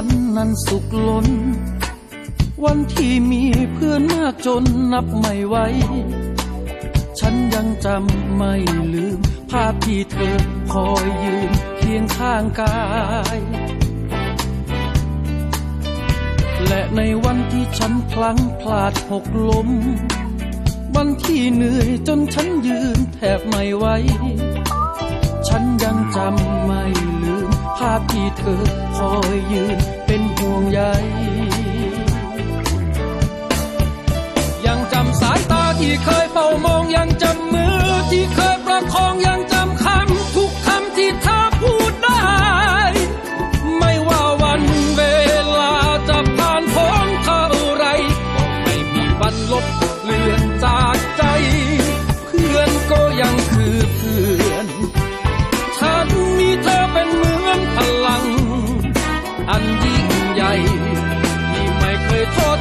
ฉันนั้นสุขล้น วันที่มีเพื่อนมากจนนับไม่ไหวฉันยังจำไม่ลืม ภาพที่เธอคอยยืนเคียงข้างกาย และในวันที่ฉันพลั้งพลาดหกล้ม วันที่เหนื่อยจนฉันยืนแทบไม่ไหวฉันยังจำไม่ลืม ภาพที่เธอคอยยืนเป็นห่วงใยยังจำสายตาที่เคยเฝ้ามองยังจำมือที่เคย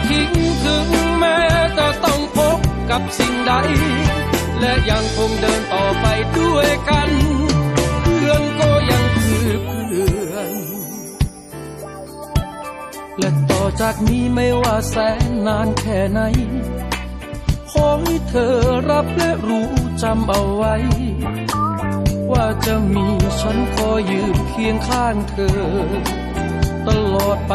ทิ้งถึงแม้จะต้องพบกับสิ่งใด และยังคงเดินต่อไปด้วยกัน เพื่อนก็ยังคือเพื่อน และต่อจากนี้ไม่ว่าแสนนานแค่ไหน ขอให้เธอรับและรู้จำเอาไว้ ว่าจะมีฉันคอยยืนเคียงข้างเธอ ตลอดไป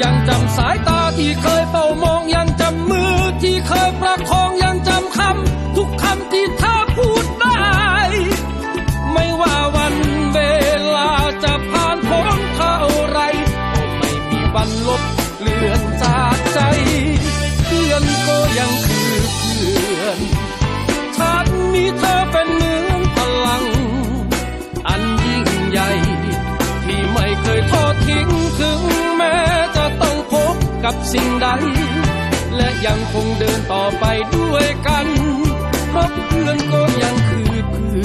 ยังจำสายตาที่เคยเฝ้ามอง สิ่งใด และยังคงเดินต่อไปด้วยกันเพราะเพื่อนก็ยังคือเพื่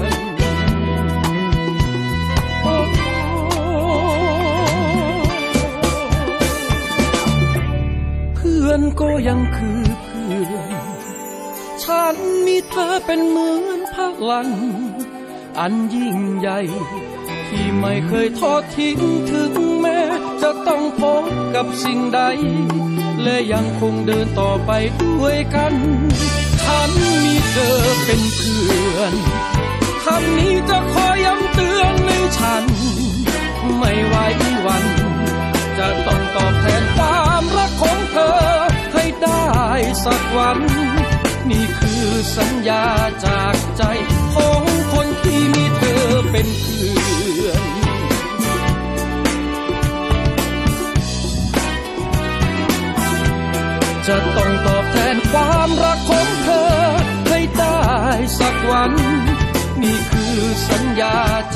อนโอ้เพื่อนก็ยังคือเพื่อน ฉันมีเธอเป็นเหมือนพลัง อันยิ่งใหญ่ ที่ไม่เคยทอดทิ้งถึง จะต้องพบกับสิ่งใด และยังคงเดินต่อไปด้วยกัน ฉันมีเธอเป็นเพื่อนคำนี้จะคอยย้ำเตือนในฉัน ไม่ไหววัน จะต้องตอบแทนความรักของเธอ ให้ได้สักวัน นี่คือสัญญาจากใจ ของคนที่มีเธอเป็นเพื่อน จะต้องตอบแทนความรักของเธอ ให้ได้สักวัน นี่คือสัญญาใจ